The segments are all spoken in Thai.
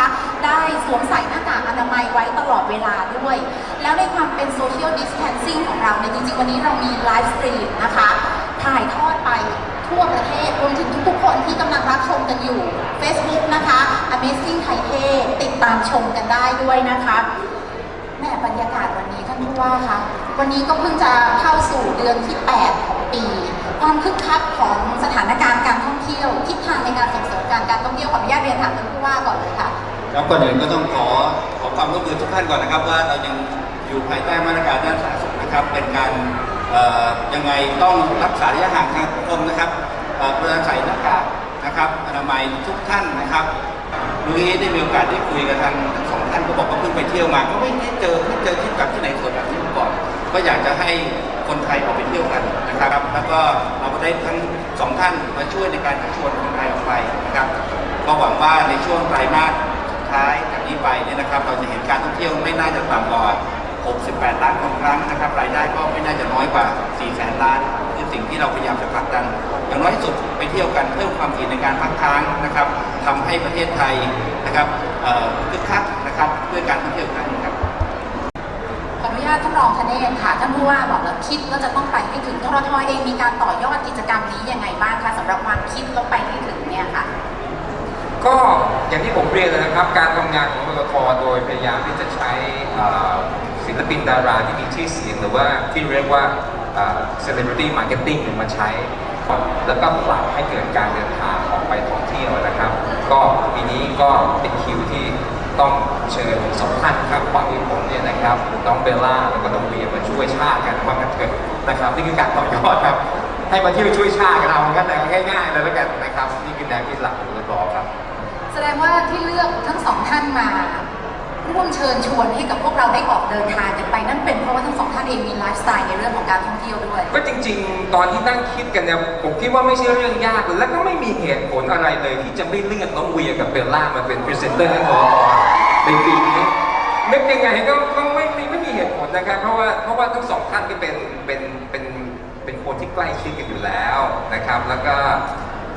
นะคะ ได้สวมใส่หน้ากากอนามัยไว้ตลอดเวลาด้วย แล้วในความเป็นโซเชียลดิส a ทนซิ่งของเราเนี่ยจริง ๆ วันนี้เรามีไลฟ์สตรีมนะคะ ถ่ายทอดไปทั่วประเทศรวมถึงทุกๆคนที่กำลังรับชมกันอยู่ Facebook นะคะ Amazing Thai t ติดตามชมกันได้ด้วยนะคะแม่บรรยากาศวันนี้ท่านผู้ว่าคะวันนี้ก็เพิ่งจะเข้าสู่เดือนที่ 8 ของปี ความคึกคักของสถานการณ์การท่องเที่ยวทิศทางในการส่งเสริมการการท่องเที่ยวขออนุญาตเรียนถามท่านผู้ว่าก่อนเลยค่ะ ครับก่อนอื่นก็ต้องขอขอความร่วมมือทุกท่านก่อนนะครับ ว่าเรายังอยู่ภายใต้มาตรการด้านสาธารณสุขนะครับ เป็นการยังไงต้องรักษาระยะห่างทางสังคมนะครับเอ่อเพื่อใส่หน้ากากนะครับอนามัยทุกท่านนะครับลุงนี้ได้มีโอกาสได้คุยกับทางทั้งสองท่านก็บอกว่าเพิ่งไปเที่ยวมา ก็ไม่ได้เจอไม่เจอที่กับที่ไหนสวยแบบนี้มาก่อน ก็อยากจะให้คนไทยออกไปเที่ยวกันนะครับ แล้วก็เราก็ได้ทั้งสองท่านมาช่วยในการชักชวนคนไทยออกไปนะครับก็หวังว่าในช่วงไตรมาส ท้ายจากนี้ไปเนี่ยนะครับเราจะเห็นการท่องเที่ยวไม่น่าจะต่ำกว่า 68 ล้านคนครั้งนะครับรายได้ก็ไม่น่าจะน้อยกว่า 4 แสนล้าน คือสิ่งที่เราพยายามจะผลักดัน อย่างน้อยที่สุดไปเที่ยวกันเพิ่มความถี่ในการพักค้างนะครับทำให้ประเทศไทยนะครับคึกคักนะครับด้วยการท่องเที่ยวครั้งนี้ครับขออนุญาตท่านรองคเนศค่ะท่านผู้ว่าบอกแล้วคิดว่าจะต้องไปให้ถึงทรทเองมีการต่อยอดกิจกรรมนี้ยังไงบ้างคะสำหรับความคิดแล้วไปให้ถึงเนี่ยค่ะ ก็อย่างที่ผมเรียนเลยนะครับ การทำงานของปตทโดยพยายามที่จะใช้ศิลปินดาราที่มีชื่อเสียงหรือว่าที่เรียกว่าเอ่อ celebrity marketing มาใช้ แล้วก็ปรับให้เกิดการเดินทางออกไปท่องเที่ยวนะครับ ก็ปีนี้ก็เป็นคิวที่ต้องเชิญสองท่านครับฝั่งที่ผมเนี่ยนะครับน้องเบลล่าแล้วก็น้องเวียมาช่วยชาติกันว่ากันเถอะนะครับนี่คือการต่อยอดครับให้มาเที่ยวช่วยชาติกันเอากันง่ายๆเลยแล้วกันนะครับนี่คือแนวคิดหลัก ดงว่าที่เลือกทั้งสองท่านมาร่วมเชิญชวนให้กับพวกเราได้ออกเดินทางกันไป นั่นเป็นเพราะว่าทั้งสองท่านเองมีไลฟ์สไตล์ในเรื่องของการท่องเที่ยวด้วย ก็จริง ๆ ตอนที่นั่งคิดกันเนี่ยผมคิดว่าไม่ใช่เรื่องยากเลยและก็ไม่มีเหตุผลอะไรเลย ที่จะไม่เลือกน้องเวียกับเบลล่ามาเป็นพรีเซนเตอร์ให้ทอในปีนี้นึกยังไงก็ก็ไม่ไม่ไม่มีเหตุผลนะครับเพราะว่าเพราะว่าทั้งสองท่านก็เป็นเป็นเป็นเป็นคนที่ใกล้ชิดกันอยู่แล้วนะครับ แล้วก็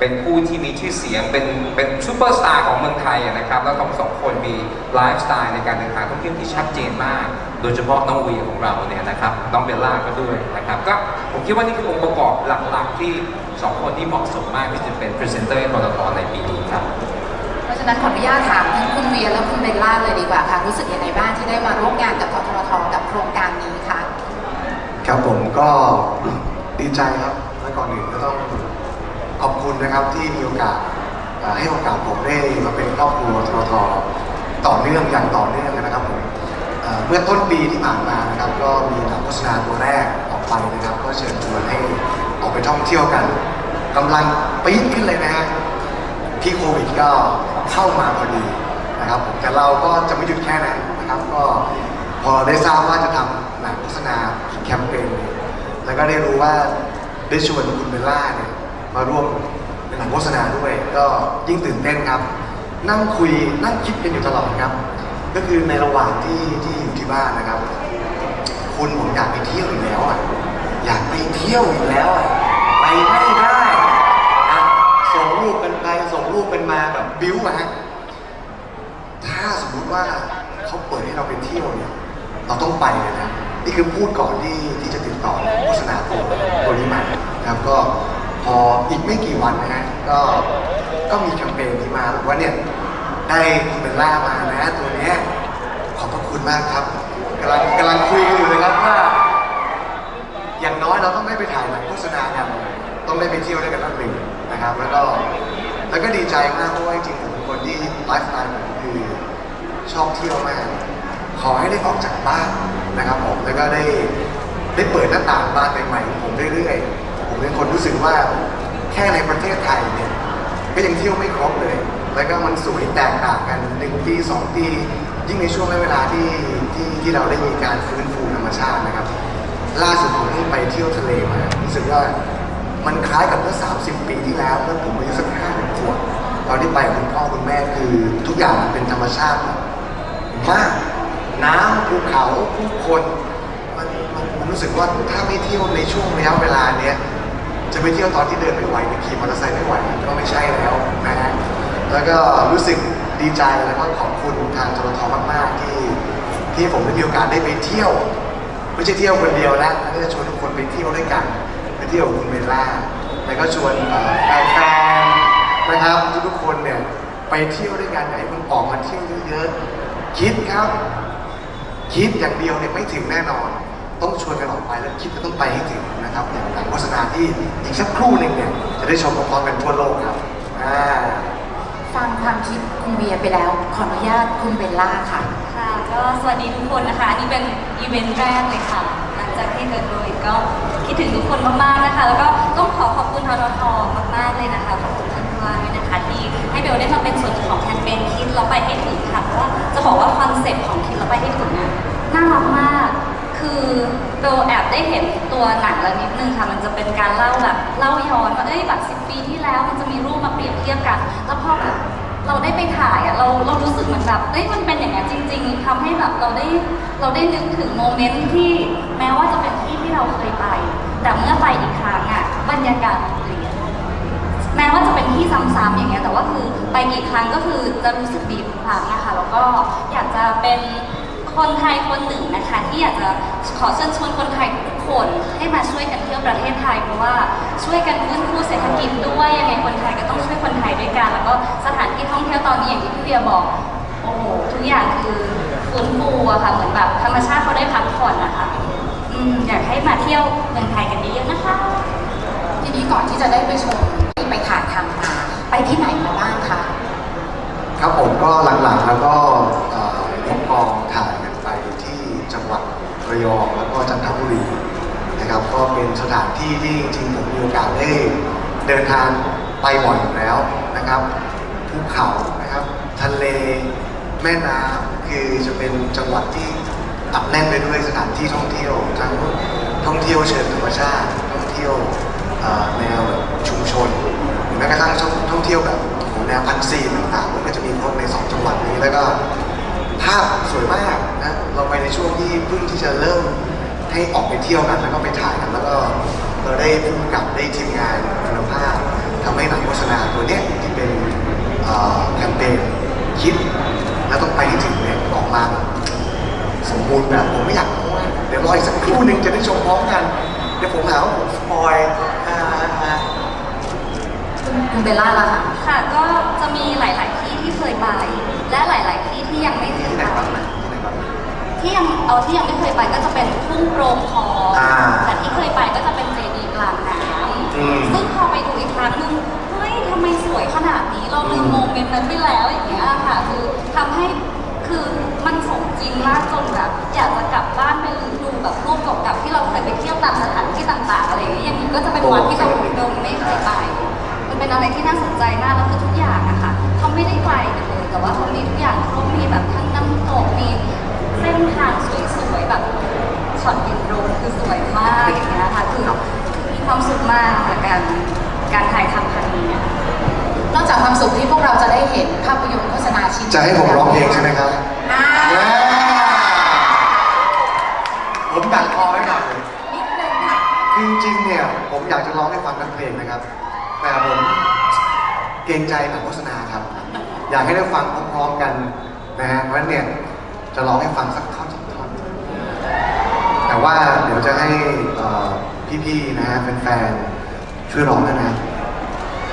เป็นผู้ที่มีชื่อเสียงเป็นเป็นซูเปอร์สตาร์ของเมืองไทยอะนะครับ แล้วทั้งสองคนมีไลฟ์สไตล์ในการเดินทางท่องเที่ยวที่ชัดเจนมาก โดยเฉพาะน้องเวียของเราเนี่ยนะครับน้องเบลล่าก็ด้วยนะครับก็ผมคิดว่านี่คือองค์ประกอบหลักๆที่สองคนที่เหมาะสมมากที่จะเป็นพรีเซนเตอร์ให้ปตทในปีนี้ครับเพราะฉะนั้นขออนุญาตถามทั้งคุณเวียและคุณเบลล่าเลยดีกว่าค่ะรู้สึกยังไงบ้างที่ได้มาร่วมงานกับทททกับโครงการนี้คะครับผมก็ดีใจครับและก่อนอื่นก็ต้อง ขอบคุณนะครับที่มีโอกาสให้โอกาสผมได้มาเป็นครอบครัวทรทต่อเนื่องอย่างต่อเนื่องนะครับผมเมื่อต้นปีที่ผ่านมานะครับ ก็มีหนังโฆษณาตัวแรกออกไปนะครับ ก็เชิญชวนให้ออกไปท่องเที่ยวกันกำลังปี๊ดขึ้นเลยนะฮะพี่โควิดก็เข้ามาพอดีนะครับผมแต่เราก็จะไม่หยุดแค่นั้นนะครับ ก็พอได้ทราบว่าจะทำหนังโฆษณาแคมเปญแล้วก็ได้รู้ว่าได้ชวนคุณเบลล่าเนี่ย มาร่วมในหนังโฆษณาด้วย ก็ยิ่งตื่นเต้นครับ นั่งคุยนั่งคิดกันอยู่ตลอดครับ ก็คือในระหว่างที่ที่อยู่ที่บ้านนะครับ คุณผมอยากไปเที่ยวอีกแล้วอะอยากไปเที่ยวอีกแล้วอะไปไม่ได้นะส่งรูปกันไปส่งรูปกันมาแบบบิ้วอะฮะถ้าสมมุติว่าเขาเปิดให้เราไปเที่ยวเนี่ยเราต้องไปเลยนะนี่คือพูดก่อนที่ที่จะติดต่อโฆษณาตัวตัวนี้มานะครับก็ พออีกไม่กี่วันนะฮะก็ก็มีแคมเปญนี้มาบอกว่าเนี่ยได้คุณเบลล่ามานะตัวเนี้ยขอบพระคุณมากครับกำลังกำลังคุยกันอยู่เลยครับว่า อย่างน้อยเราต้องได้ไปถ่ายหนังโฆษณากันต้องได้ไปเที่ยวด้วยกันทั้งหนึ่งนะครับ แล้วก็แล้วก็ดีใจมากเพราะว่าจริงๆผมเป็นคนที่ไลฟ์สไตล์ผมคือชอบเที่ยวมาก ขอให้ได้ออกจากบ้านนะครับผมแล้วก็ได้ได้เปิดหน้าต่างบ้านใหม่ๆของผมเรื่อยๆ ผมเป็นคนรู้สึกว่าแค่ในประเทศไทยเนี่ยก็ยังเที่ยวไม่ครบเลย แล้วก็มันสวยแตกต่างกันหนึ่งปีสองปียิ่งในช่วงเวลาที่ที่ที่เราได้มีการฟื้นฟูธรรมชาตินะครับ ล่าสุดผมเพิ่งไปเที่ยวทะเลมารู้สึกว่ามันคล้ายกับเมื่อ 30 ปีที่แล้วเมื่อผมอายุสักห้าขวบตอนที่ไปคุณพ่อคุณแม่คือทุกอย่างมันเป็นธรรมชาติมากน้ำภูเขาผู้คนมันมันรู้สึกว่าถ้าไม่เที่ยวในช่วงระยะเวลาเนี้ย จะไปเที่ยวตอนที่เดินไม่ไหวหรือขี่มอเตอร์ไซค์ไม่ไหวก็ไม่ใช่แล้วนะฮะแล้วก็รู้สึกดีใจแล้วก็ขอบคุณทางทรทมากๆที่ที่ผมได้มีโอกาสได้ไปเที่ยว ไม่ใช่เที่ยวคนเดียวนะแล้วก็จะชวนทุกคนไปเที่ยวด้วยกันไปเที่ยวคุณเบลล่าแล้วก็ชวนแฟนๆนะครับทุกๆคนเนี่ยไปเที่ยวด้วยกันอยากให้คุณออกมาเที่ยวเยอะๆคิดครับ คิดอย่างเดียวเนี่ยไม่ถึงแน่นอน ต้องชวนกันออกไปแล้วคิดก็ต้องไปให้ถึง นะครับอย่างหนังโฆษณาที่อีกสักครู่หนึ่งเนี่ยจะได้ชมพร้อมๆกันทั่วโลกครับอ่าฟังความคิดคุณเวียไปแล้ว ขออนุญาตคุณเบลล่าค่ะ ค่ะ ก็สวัสดีทุกคนนะคะ อันนี่เป็นอีเวนต์แรกเลยค่ะ หลังจากที่เกิดโควิดก็คิดถึงทุกคนมากๆนะคะ แล้วก็ต้องขอขอบคุณทททมากๆเลยนะคะ ขอบคุณท่านผู้ว่าด้วยนะคะ ที่ให้เบลได้มาเป็นส่วนหนึ่งของแคมเปญคิดเราไปให้ถึงค่ะ เพราะว่าจะบอกว่าคอนเซ็ปต์ของคิดเราไปให้ถึงน่ะน่ารักมาก คือเบลแอบได้เห็น ตัวหนังแล้วนิดนึงค่ะ มันจะเป็นการเล่าแบบเล่าย้อนว่าเอ้ยแบบสิปีที่แล้วมันจะมีรูปมาเปรียบเทียบกัน แล้วพอแบบเราได้ไปถ่ายอะเราเรารู้สึกเหมือนแบบเอ้ยมันเป็นอย่างนั้นจริง ๆทำให้แบบเราได้เราได้นึกถึงโมเมนต์ที่แม้ว่าจะเป็นที่ที่เราเคยไป แต่เมื่อไปอีกครั้งอะบรรยากาศเปลี่ยนแม้ว่าจะเป็นที่ซ้ำๆอย่างเงี้ยแต่ว่าคือไปกี่ครั้งก็คือจะรู้สึกดีทุกครั้งนะคะแล้วก็อยากจะเป็นคนไทยคนหนึ่งนะคะ ที่อยากจะขอเชิญชวนคนไทยทุก คนให้มาช่วยกันเที่ยวประเทศไทย เพราะว่าช่วยกันฟื้นฟูเศรษฐกิจด้วยยังไงคนไทยก็ต้องช่วยคนไทยด้วยกัน แล้วก็สถานที่ท่องเที่ยวตอนนี้อย่างที่พี่เบียร์บอกโอ้โหทุกอย่างคือฟื้นฟูอะค่ะเหมือนแบบธรรมชาติเขาได้พักผ่อนนะคะอืมอยากให้มาเที่ยวเมืองไทยกันเยอะๆนะคะ ทีนี้ก่อนที่จะได้ไปชมไปถ่ายทำมาไปที่ไหนมาบ้างคะครับผมก็หลังๆแล้วก็เอ่อยกกองถ่ายกันไปที่จังหวัดระยองแล้วก็จันทบุรี นะครับ ก็เป็นสถานที่ที่จริงผมมีโอกาสได้เดินทางไปบ่อยอยู่แล้วนะครับภูเขานะครับทะเลแม่น้ำคือจะเป็นจังหวัดที่อัดแน่นไปด้วยสถานที่ท่องเที่ยวทั้งท่องเที่ยวเชิงธรรมชาติท่องเที่ยวแนวแบบชุมชนหรือแม้กระทั่งท่องเที่ยวแบบแนวพันซีต่างๆมันก็จะมีครบในสองจังหวัดนี้แล้วก็ภาพสวยมากนะเราไปในช่วงที่เพิ่งที่จะเริ่ม ให้ออกไปเที่ยวกันแล้วก็ไปถ่ายกันแล้วก็เราได้ผู้กำกับได้ทีมงานคุณภาพทำให้หนังโฆษณาตัวเนี้ยที่เป็นเอ่อแคมเปญคิด แล้วต้องไปให้ถึงเนี่ยออกมาแบบสมบูรณ์แบบผมไม่อยากโม้นะเดี๋ยวรออีกสักครู่หนึ่งจะได้ชมพร้อมกัน เดี๋ยวผมหาว่าผมสปอยอ่าอ่าคุณคุณเบลล่าล่ะค่ะ ค่ะก็จะมีหลาย ๆ ที่ที่เคยไป เอาที่ยังไม่เคยไปก็จะเป็นทุ่งโปร่งทองอ่าแต่ที่เคยไปก็จะเป็นเจดีย์กลางน้อืมำซึ่งพอไปดูอีกครั้งหนึงเฮ้ยทำไมสวยขนาดนี้เราลืมโมเมนต์นั้นไปแล้วอย่างเงี้ยค่ะ คือทำให้คือมันสมจริงมากจนแบบอยากจะกลับบ้านไปดูแบบรูปเก่าๆที่เราเคยไปเที่ยวตามสถานที่ต่างๆอะไรอย่างเงี้ยอย่างนี้ก็จะเป็นวัดที่เราเดิมไม่เคยไป มันเป็นอะไรที่น่าสนใจมากแล้วคือทุกอย่างอะค่ะเขาไม่ได้ไกลกันเลยแต่ว่าเขามีทุกอย่างเขามีแบบทั้งน้ำตกมีเส้นทางสวย ๆแบบช็อตบินโดรนคือสวยมากอย่างเงี้ยค่ะคือมีความสุขมากกับการการถ่ายทำครั้งนี้นอกจากความสุขที่พวกเราจะได้เห็นภาพยนตร์โฆษณาชิ้นจะให้ผมร้องเพลงใช่ไหมครับอ่าผมดักคอไว้ก่อนเลยนิดนึงค่ะคือจริงๆเนี่ยผมอยากจะร้องให้ฟังทั้งเพลงนะครับ แต่ผมเกรงใจหนังโฆษณาครับ อยากให้ได้ฟังพร้อมๆกันนะฮะเพราะฉะนั้นเนี่ยจะร้องให้ฟังสักท่อนสอง แต่ว่าเดี๋ยวจะให้เอ่อพี่ๆนะฮะแฟนๆช่วยร้องด้วยนะ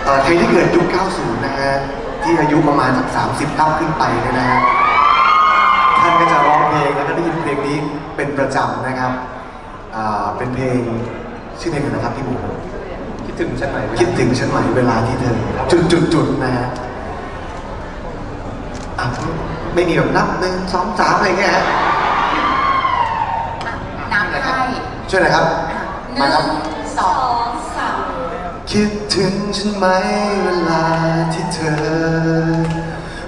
เอ่อใครที่เกิดยุค 90 นะฮะที่อายุประมาณสัก 30ต้าขึ้นไปเนี่ยนะฮะท่านก็จะร้องเพลงแล้วก็ได้ยินเพลงนี้เป็นประจำนะครับอ่าเป็นเพลงชื่อเพลงอะไรนะครับพี่หมูคิดถึงฉันไหมคิดถึงฉันไหมเวลาที่เธอจุดจุดจุดๆๆนะฮะอะไม่มีแบบนับหนึ่งสองสามอะไรเงี้ยฮะ น้ำให้ ช่วยหน่อยครับ หมานึ่ครับงสองสามคิดถึงฉันไหมเวลาที่เธอ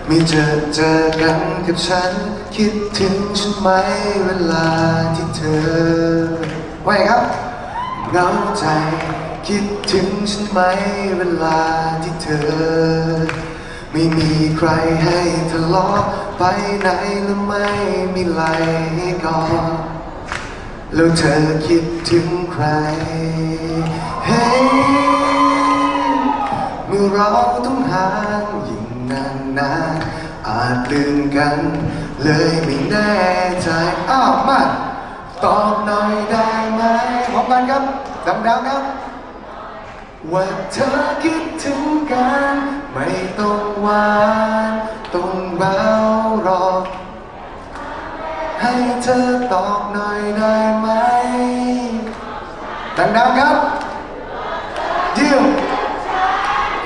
ไม่เจอเจอกันกับฉัน คิดถึงฉันไหมเวลาที่เธอว่าไงครับเหงาใจ คิดถึงฉันไหมเวลาที่เธอ ไม่มีใครให้ทะเลาะไปไหนและไม่มีไหลให้กอด แล้วเธอคิดถึงใคร เฮ้มื่อเราต้องห่างยิ่งนานนานอาจลืมกัน เลยไม่แน่ใจ อ้าวมาตอบหน่อยได้ไหมพร้อมกันครับดังๆครับว่าเธอคิดถึงกัน ไม่ต้องหวานต้องแววหรอ ให้เธอตอบหน่อยได้ไหม ดังๆครับเยี่ยม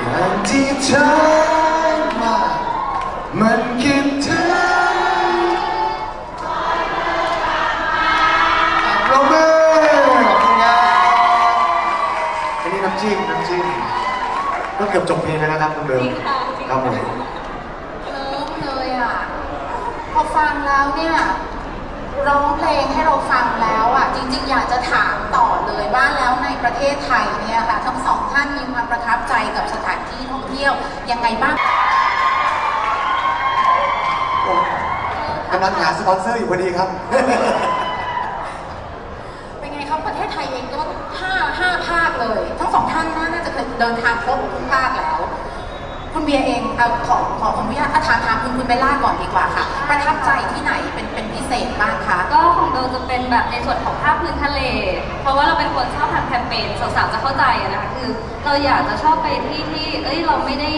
อย่างที่ เธอมามันคิดถึงอะปรบมือขอบคุณครับอันนี้น้ำจิ้มน้ำจิ้มก็เกือบจบเพลงแล้วนะครับคุณเบลคริงครับผมเลิฟเลยอะ พอฟังแล้วเนี่ย ร้องเพลงให้เราฟังแล้วอะ จริง ๆ อยากจะถามต่อเลยว่าแล้วในประเทศไทยเนี่ยค่ะทั้งสอง ท่านมีความประทับใจกับสถานที่ท่องเที่ยวยังไงบ้างโอ้กำลังหาสปอนเซอร์อยู่พอดีครับ เป็นไงครับประเทศไทยเองก็ห้าห้าภาคเลย ทั้งสองท่านน่าน่าจะเคยเดินทางครบทุกภาคแล้ว คุณเบียร์เองเอาขอขออนุญาตอะถามถามคุณคุณเบลล่าก่อนดีกว่าค่ะ ประทับใจที่ไหนเป็นเป็นพิเศษบ้างคะก็ของเราจะเป็นแบบในส่วนของภาพพื้นทะเล เพราะว่าเราเป็นคนชอบทำแคมเปญสาวๆจะเข้าใจอะนะคะคือ เราอยากจะชอบไปที่ที่เอ้ยเราไม่ได้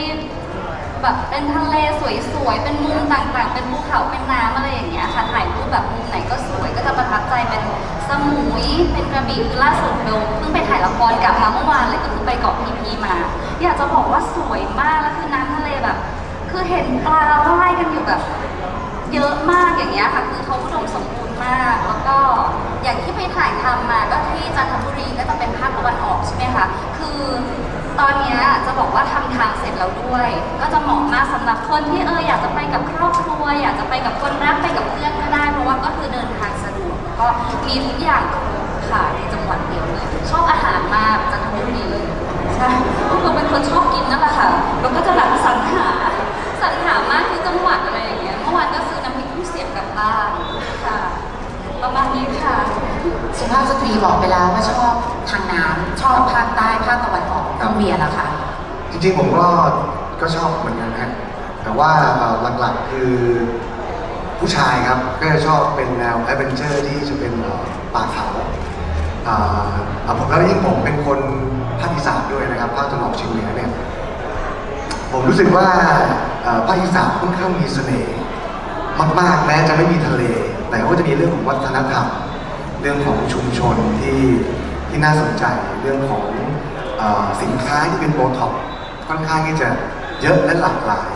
แบบเป็นทะเลสวยๆเป็นมุมต่างๆ เป็นภูเขาเป็นน้ำอะไรอย่างเงี้ยค่ะถ่ายรูปแบบมุมไหนก็สวยก็จะประทับใจเป็น สมุยเป็นกระบี่คือล่าสุดเบลเพิ่งไปถ่ายละครกลับมาเมื่อวานเลยก็คือไปเกาะพีพีมา อยากจะบอกว่าสวยมากแล้วคือน้ำทะเลแบบ คือเห็นปลาว่ายกันอยู่แบบ เยอะมากอย่างเงี้ยค่ะคือเขาอุดมสมบูรณ์มาก แล้วก็อย่างที่ไปถ่ายทำมาก็ที่จันทบุรีก็จะเป็นภาคตะวันออกใช่ไหมคะคือตอนเนี้ยจะบอกว่าทำทางเสร็จแล้วด้วย ก็จะเหมาะมากสำหรับคนที่เอออยากจะไปกับครอบครัว อยากจะไปกับคนรักไปกับเพื่อนก็ได้ เพราะว่าก็คือเดินทาง กแล้วก็มีทุกอย่างครบค่ะในจังหวัดเดียวเลยชอบอาหารมากจันทบุรีใช่พวกเราเป็นคนชอบกินนั่นแหละค่ะเราก็จะแบบสรรหาสรรหามากที่จังหวัดอะไรอย่างเงี้ยเมื่อวานก็ซื้อน้ำพริกกุ้งเสียบกลับบ้านค่ะประมาณนี้ค่ะสุภาพสตรีบอกไปแล้วว่าชอบทางน้ำชอบภาคใต้ภาคตะวันออกคุณเบียร์ล่ะคะจริงๆผมก็ก็ชอบเหมือนกันฮะแต่ว่าเอ่อหลักๆคือ ผู้ชายครับก็จะชอบเป็นแนวแอดเวนเจอร์ที่จะเป็นป่าเขาอ่าผมแล้วยิ่งผมเป็นคนภาคอีสานด้วยนะครับภาคตะวันออกเฉียงเหนือเนี่ยผมรู้สึกว่าภาคอีสานค่อนข้างมีเสน่ห์มากๆแม้จะไม่มีทะเล แต่ก็จะมีเรื่องของวัฒนธรรม เรื่องของชุมชนที่ที่น่าสนใจเรื่องของอสินค้าที่เป็นโบท็อกค่อนข้างที่จะเยอะและหลากหลาย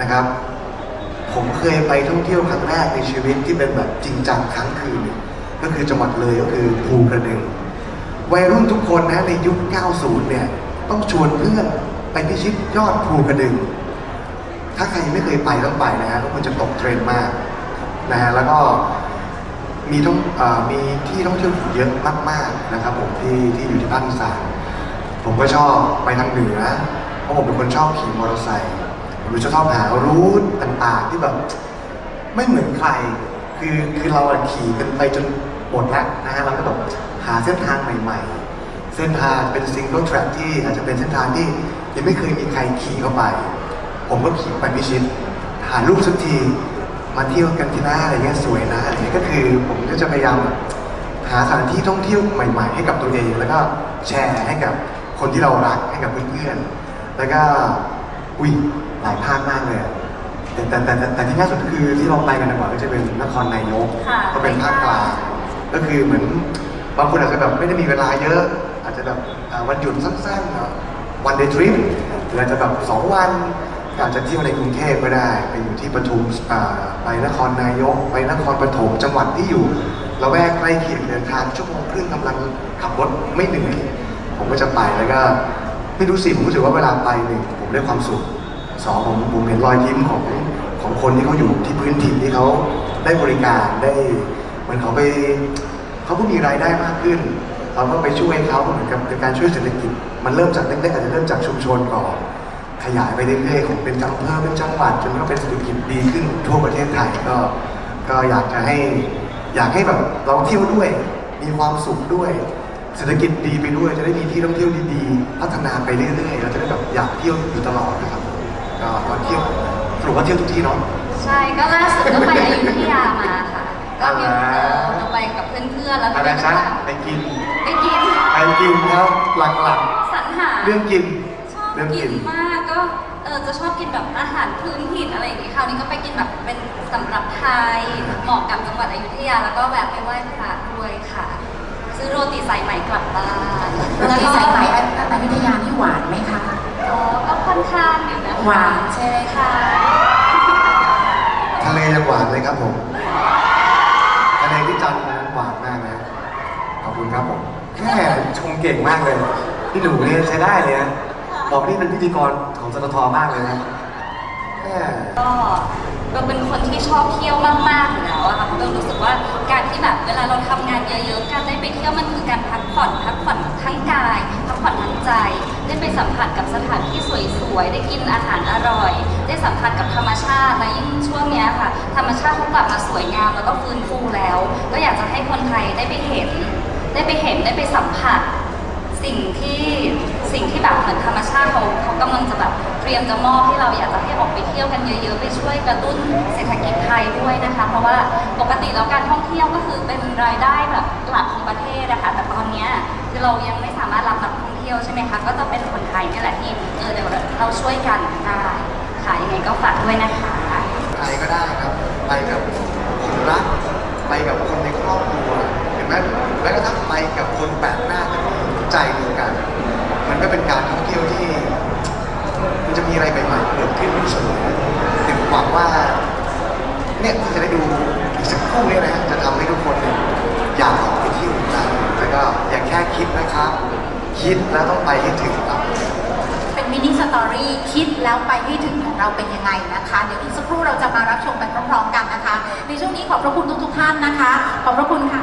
นะครับ ผมเคยไปท่องเที่ยวครั้งแรกในชีวิตที่เป็นแบบจริงจังครั้งคืน ก็คือจังหวัดเลยก็คือภูกระดึงวัยรุ่นทุกคนนะในยุค 90 เนี่ย ต้องชวนเพื่อนไปพิชิตยอดภูกระดึง ถ้าใครไม่เคยไปต้องไปนะฮะเพราะมันจะตกเทรนมากนะฮะแล้วก็มีต้องอมีที่ท่องเที่ยวเยอะมากๆนะครับผมที่ที่อยู่ที่ภาคอีสานผมก็ชอบไปทางเหนือ เพราะผมเป็นคนชอบขี่มอเตอร์ไซค์ ผมจะชอบหารูทต่างๆที่แบบ ไม่เหมือนใคร คือคือเราอะขี่กันไปจนหมดแล้วนะฮะเราก็ต้องหาเส้นทางใหม่ ๆ เส้นทางเป็นซิงเกิลแทร็กที่อาจจะเป็นเส้นทางที่ยังไม่เคยมีใครขี่เข้าไป ผมก็ขี่ไปพิชิต หารูปสักทีมาเที่ยวกันที่หน้าอะไรเงี้ยสวยนะอะไรเงี้ยก็คือผมก็จะพยายามหาสถานที่ท่องเที่ยวใหม่ ๆ ให้กับตัวเองแล้วก็แชร์ให้กับคนที่เรารักให้กับเพื่อนๆแล้วก็อุ้ย หลายภาคมากเลยอะแต่แต่แต่แต่แต่ที่น่าสนใจคือที่เราไปกันบ่อยก็จะเป็นนครนายกค่ะ ก็เป็นภาคกลางก็คือเหมือนบางคนอาจจะแบบไม่ได้มีเวลาเยอะ อาจจะแบบอ่าวันหยุดสั้นๆวันเดย์ทริปหรืออาจจะแบบสองวันก็อาจจะเที่ยวในกรุงเทพก็ได้ ไปอยู่ที่ปทุมอ่าไปนครนายก ไปนครปฐมจังหวัดที่อยู่ละแวกใกล้เคียงเดินทางชั่วโมงครึ่งกำลังขับรถไม่เหนื่อยผมก็จะไปแล้วก็ไม่รู้สิผมรู้สึกว่าเวลาไปหนึ่งผมได้ความสุข สองผมผมเห็นรอยยิ้มของของคนที่เขาอยู่ที่พื้นถิ่นที่เขาได้บริการได้เหมือนเขาไปเขาก็มีรายได้มากขึ้น เราก็ไปช่วยเขาเหมือนกับเป็นการช่วยเศรษฐกิจ มันเริ่มจากเล็กๆอาจจะเริ่มจากชุมชนก่อนขยายไปเรื่อยๆของเป็นอำเภอเป็นจังหวัดจนก็เป็นเศรษฐกิจดีขึ้นทั่วประเทศไทยก็ ก็อยากจะให้อยากให้แบบเราเที่ยวด้วย มีความสุขด้วย เศรษฐกิจดีไปด้วย จะได้มีที่ท่องเที่ยวดีๆ พัฒนาไปเรื่อยๆเราจะได้แบบอยากเที่ยวอยู่ตลอดนะครับ ก็มาเที่ยวสรุปว่าเที่ยวทุกที่เนาะ ใช่ก็ล่าสุดก็ไปอยุธยามาค่ะ ก็มีอะไรเออเราไปกับเพื่อนๆแล้วก็อะไรได้นะแบบไปกินไปกินไปกินครับหลักสรรหา ๆ เรื่องกิน ชอบเรื่องกิกินนมากก็เออจะชอบกินแบบอาหารพื้นถิ่นอะไรอย่างงี้คราวนี้ก็ไปกินแบบเป็นสำหรับไทยเหมาะกับจังหวัดอยุธยาแล้วก็แวะไปไหว้พระด้วยค่ะ ซื้อโรตีสายไหมกลับบ้านโรตีสายไหมอยุธยานี่หวานไหมคะ อ๋อก็ค่อนข้างอยู่นะคะ หวานใช่ไหมคะ ทะเลยังหวานเลยครับผมทะเลที่จันทร์นั้นหวานมากนะขอบคุณครับผมแม่ชมเก่งมากเลยพี่หนูเนี่ยใช้ได้เลยนะบอกนี่เป็นพิธีกรของสตทมากเลยนะแม่ก็เราเป็นคนที่ชอบเที่ยวมากๆอยู่แล้วอะค่ะเพราะเรารู้สึกว่าการที่แบบเวลาเราทำงานเยอะๆ การได้ไปเที่ยวมันคือการพักผ่อนพักผ่อนทั้งกาย พักผ่อนทั้งใจ ได้ไปสัมผัสกับสถานที่สวยๆ ได้กินอาหารอร่อย ได้สัมผัสกับธรรมชาติและยิ่งช่วงนี้ค่ะ ธรรมชาติเขากลับมาสวยงามแล้วก็ฟื้นฟูแล้ว ก็อยากจะให้คนไทยได้ไปเห็น ได้ไปเห็นได้ไปสัมผัส สิ่งที่สิ่งที่แบบเหมือนธรรมชาติเขาเขากำลังจะแบบเตรียมจะมอบให้เราอยากจะให้ออกไปเที่ยวกันเยอะๆ ไปช่วยกระตุ้นเศรษฐกิจไทยด้วยนะคะ เพราะว่าปกติแล้วการท่องเที่ยวก็คือเป็นรายได้แบบหลักของประเทศนะคะแต่ตอนนี้คือเรายังไม่ ท่องเที่ยวใช่ไหมคะ ก็จะเป็นคนไทยนี่แหละที่เออเดี๋ยวเราช่วยกันได้ค่ะยังไงก็ฝากด้วยนะคะใครก็ได้ครับ ไปกับคนรัก ไปกับคนในครอบครัวเห็นไหมแม้กระทั่งไปกับคนแปลกหน้าก็มีใจเดียวกัน มันก็เป็นการท่องเที่ยวที่มันจะมีอะไรใหม่ๆเกิดขึ้นเสมอถึงหวังว่าเนี่ยที่จะได้ดูอีกสักครู่นี้นะจะทำให้ทุกคนเนี่ยอยากออกไปเที่ยวกครั้งแล้วก็อย่าแค่คิดนะครับ คิดแล้วต้องไปให้ถึงครับ เป็นมินิสตอรี่คิดแล้วไปให้ถึงของเราเป็นยังไงนะคะ เดี๋ยวอีกสักครู่เราจะมารับชมไปพร้อมๆกันนะคะ ในช่วงนี้ขอบพระคุณทุกๆท่านนะคะ ขอบพระคุณค่ะ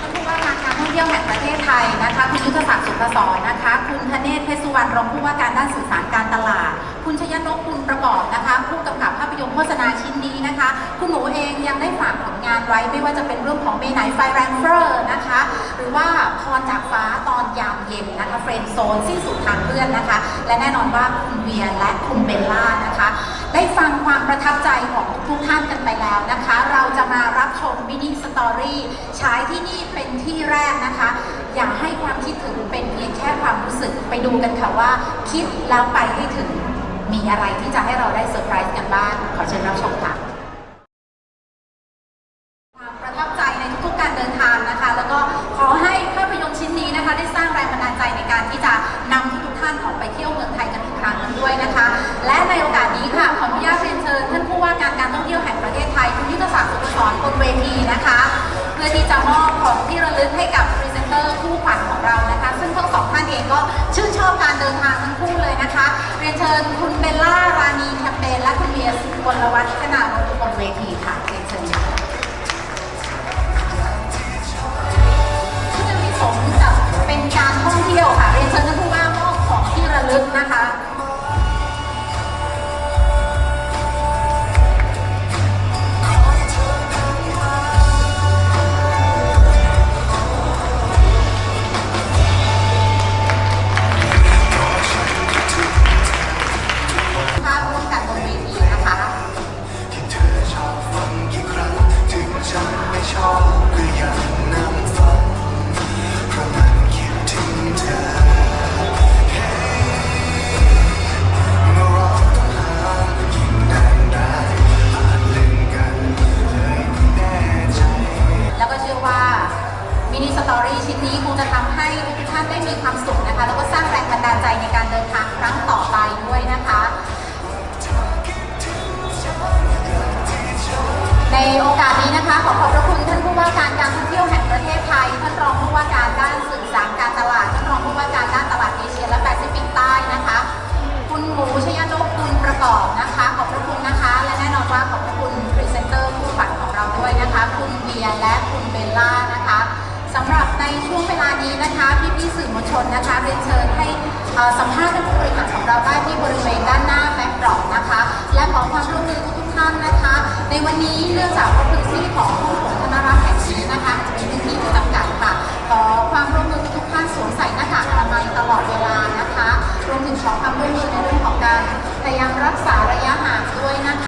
ท่านผู้ว่าการการท่องเที่ยวแห่งประเทศไทยนะคะคุณยุทธศักดิ์สุพศรนะคะ คุณธเนศเพชรสุวรรณรองผู้ว่าการด้านสื่อสารการตลาด คุณชยนกคุณประกอบนะคะ ผู้กำกับภาพยนตร์โฆษณาชิ้นนี้นะคะ คุณหมูเองยังได้ฝากผลงานไว้ไม่ว่าจะเป็นเรื่องของเมไนไฟแรงเฟอร์นะคะ หรือว่าพรจากฟ้าตอนยามเย็นนะคะเฟรนโซนสิ้นสุดทางเพื่อนนะคะ และแน่นอนว่าคุณเวียและคุณเบลล่านะคะ ได้ฟังความประทับใจของทุกท่านกันไปแล้วนะคะ เราจะมารับชมมินิสตอรี่ฉายที่นี่เป็นที่แรกนะคะ อย่าให้ความคิดถึงเป็นเพียงแค่ความรู้สึกไปดูกันค่ะว่า คิดแล้วไปให้ถึง มีอะไรที่จะให้เราได้เซอร์ไพรส์กันบ้าง ขอเชิญรับชมค่ะ ความประทับใจในทุกๆการเดินทางนะคะ แล้วก็ขอให้ภาพยนตร์ชิ้นนี้นะคะ ได้สร้างแรงบันดาลใจในการที่จะนำทุกท่านออกไปเที่ยวเมืองไทยกันอีกครั้งหนึงด้วยนะคะ และในโอกาสนี้ค่ะขออนุญาตเรียนเชิญท่านผู้ว่าการการท่องเที่ยวแห่งประเทศไทยคุณยุทธศักดิ์สุขสอนบนเวทีนะคะ เพื่อที่จะมอบของที่ระลึกให้กับพรีเซนเตอร์คู่ขวัญของเรานะคะ ซึ่งทั้งสองท่านเองก็ชื่นชอบการเดินทางทั้ง นะคะ เรียนเชิญคุณเบลล่ารานีแคมเปญและคุณเบียร์กลวัฒน์ขนาดบนเวทีค่ะเรียนเชิญค่ะที่จะมีสมกับเป็นการท่องเที่ยวค่ะ เรียนเชิญท่านผู้ว่ามอบของที่ระลึกนะคะ ในวันนี้เนื่องจากว่าพื้นที่ของห้องโถงธนรักษ์แห่งนี้นะคะจะเป็นพื้นที่ที่จำกัดค่ะขอความร่วมมือทุกท่านสวมใส่หน้ากากอนามัยตลอดเวลานะคะรวมถึงขอความร่วมมือในเรื่องของการพยายามรักษาระยะห่างด้วยนะคะ